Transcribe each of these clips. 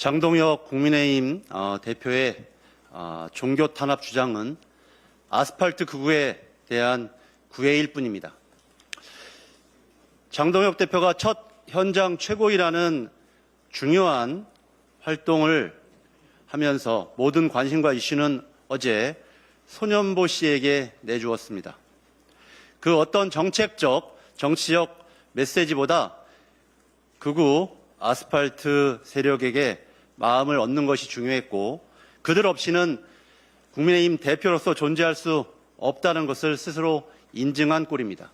장동혁 국민의힘 어, 대표의 어, 종교 탄압 주장은 아스팔트 극우에 대한 구애일 뿐입니다. 장동혁 대표가 첫 현장 최고위라는 중요한 활동을 하면서 모든 관심과 이슈는 어제 소년보 씨에게 내주었습니다. 그 어떤 정책적, 정치적 메시지보다 극우 아스팔트 세력에게 마음을 얻는 것이 중요했고 그들 없이는 국민의힘 대표로서 존재할 수 없다는 것을 스스로 인증한 꼴입니다.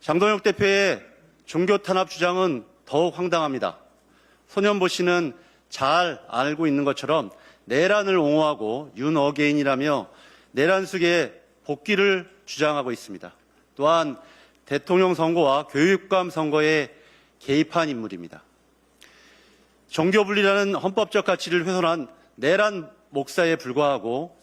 장동혁 대표의 종교 탄압 주장은 더욱 황당합니다. 소년보 씨는 잘 알고 있는 것처럼 내란을 옹호하고 윤어게인이라며 내란 속의 복귀를 주장하고 있습니다. 또한 대통령 선거와 교육감 선거에 개입한 인물입니다. 종교 분리라는 헌법적 가치를 훼손한 내란 목사에 불과하고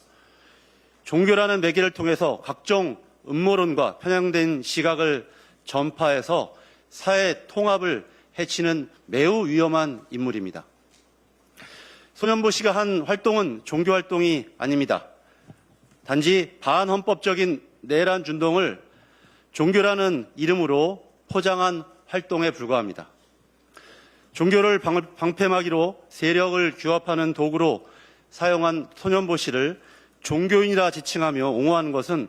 종교라는 매개를 통해서 각종 음모론과 편향된 시각을 전파해서 사회 통합을 해치는 매우 위험한 인물입니다. 소년보 씨가 한 활동은 종교 활동이 아닙니다. 단지 반헌법적인 내란 준동을 종교라는 이름으로 포장한 활동에 불과합니다. 종교를 방- 방패막이로 세력을 규합하는 도구로 사용한 소년보 씨를 종교인이라 지칭하며 옹호하는 것은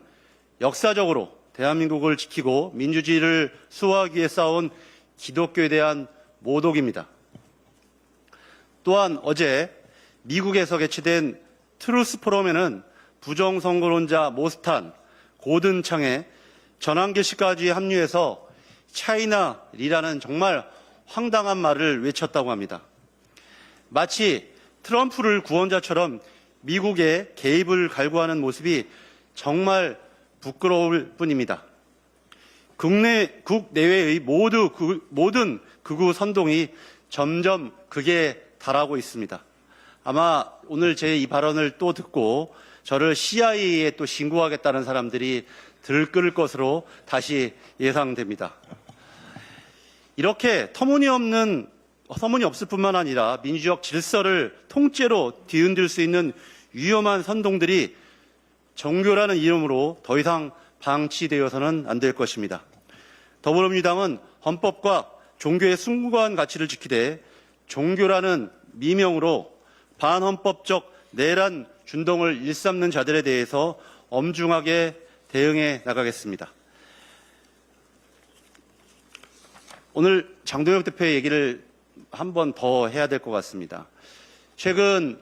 역사적으로 대한민국을 지키고 민주주의를 수호하기 위해 싸운 기독교에 대한 모독입니다. 또한 어제 미국에서 개최된 트루스 포럼에는 부정선거론자 모스탄, 고든창에 전환길 씨까지 합류해서 차이나리라는 정말 황당한 말을 외쳤다고 합니다. 마치 트럼프를 구원자처럼 미국의 개입을 갈구하는 모습이 정말 부끄러울 뿐입니다. 국내, 국내외의 모두, 그- 모든 극우 선동이 점점 극에 달하고 있습니다. 아마 오늘 제 이 발언을 또 듣고 저를 CIA에 또 신고하겠다는 사람들이 들끓을 것으로 다시 예상됩니다. 이렇게 터무니없는 터무니없을 뿐만 아니라 민주적 질서를 통째로 뒤흔들 수 있는 위험한 선동들이 종교라는 이름으로 더 이상 방치되어서는 안 될 것입니다. 더불어민주당은 헌법과 종교의 숭고한 가치를 지키되 종교라는 미명으로 반헌법적 내란 준동을 일삼는 자들에 대해서 엄중하게 대응해 나가겠습니다. 오늘 장동혁 대표의 얘기를 한 번 더 해야 될 것 같습니다. 최근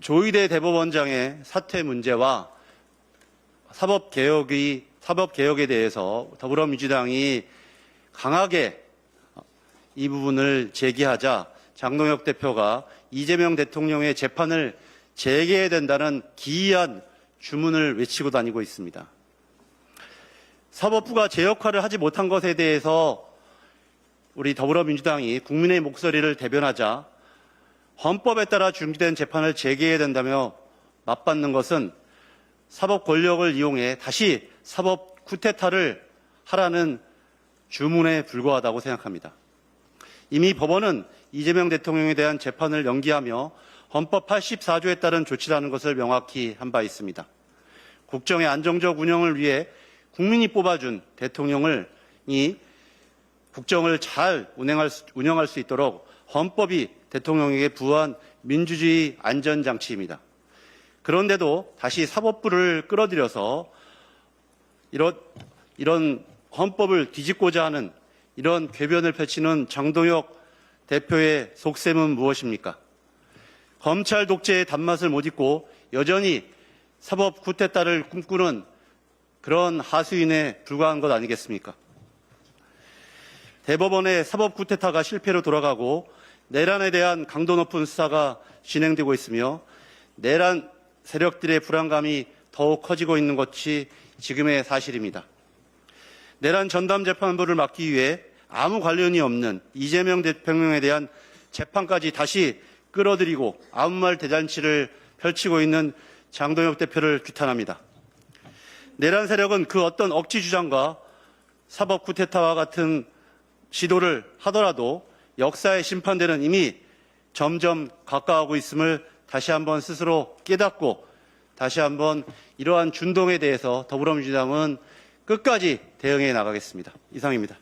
조희대 대법원장의 사퇴 문제와 사법개혁이, 사법개혁에 대해서 더불어민주당이 강하게 이 부분을 제기하자 장동혁 대표가 이재명 대통령의 재판을 재개해야 된다는 기이한 주문을 외치고 다니고 있습니다. 사법부가 제 역할을 하지 못한 것에 대해서 우리 더불어민주당이 국민의 목소리를 대변하자 헌법에 따라 준비된 재판을 재개해야 된다며 맞받는 것은 사법 권력을 이용해 다시 사법 쿠데타를 하라는 주문에 불과하다고 생각합니다. 이미 법원은 이재명 대통령에 대한 재판을 연기하며 헌법 84조에 따른 조치라는 것을 명확히 한 바 있습니다. 국정의 안정적 운영을 위해 국민이 뽑아준 대통령을 이 국정을 잘 운영할 수, 운영할 수 있도록 헌법이 대통령에게 부여한 민주주의 안전장치입니다. 그런데도 다시 사법부를 끌어들여서 이런, 이런 헌법을 뒤집고자 하는 이런 궤변을 펼치는 장동혁 대표의 속셈은 무엇입니까? 검찰 독재의 단맛을 못 잊고 여전히 사법 쿠데타를 꿈꾸는 그런 하수인에 불과한 것 아니겠습니까? 대법원의 사법 쿠데타가 실패로 돌아가고 내란에 대한 강도 높은 수사가 진행되고 있으며 내란 세력들의 불안감이 더욱 커지고 있는 것이 지금의 사실입니다. 내란 전담 재판부를 막기 위해 아무 관련이 없는 이재명 대통령에 대한 재판까지 다시 끌어들이고 아무 말 대잔치를 펼치고 있는 장동혁 대표를 규탄합니다. 내란 세력은 그 어떤 억지 주장과 사법 쿠데타와 같은 시도를 하더라도 역사의 심판대는 이미 점점 가까워하고 있음을 다시 한번 스스로 깨닫고 다시 한번 이러한 준동에 대해서 더불어민주당은 끝까지 대응해 나가겠습니다. 이상입니다.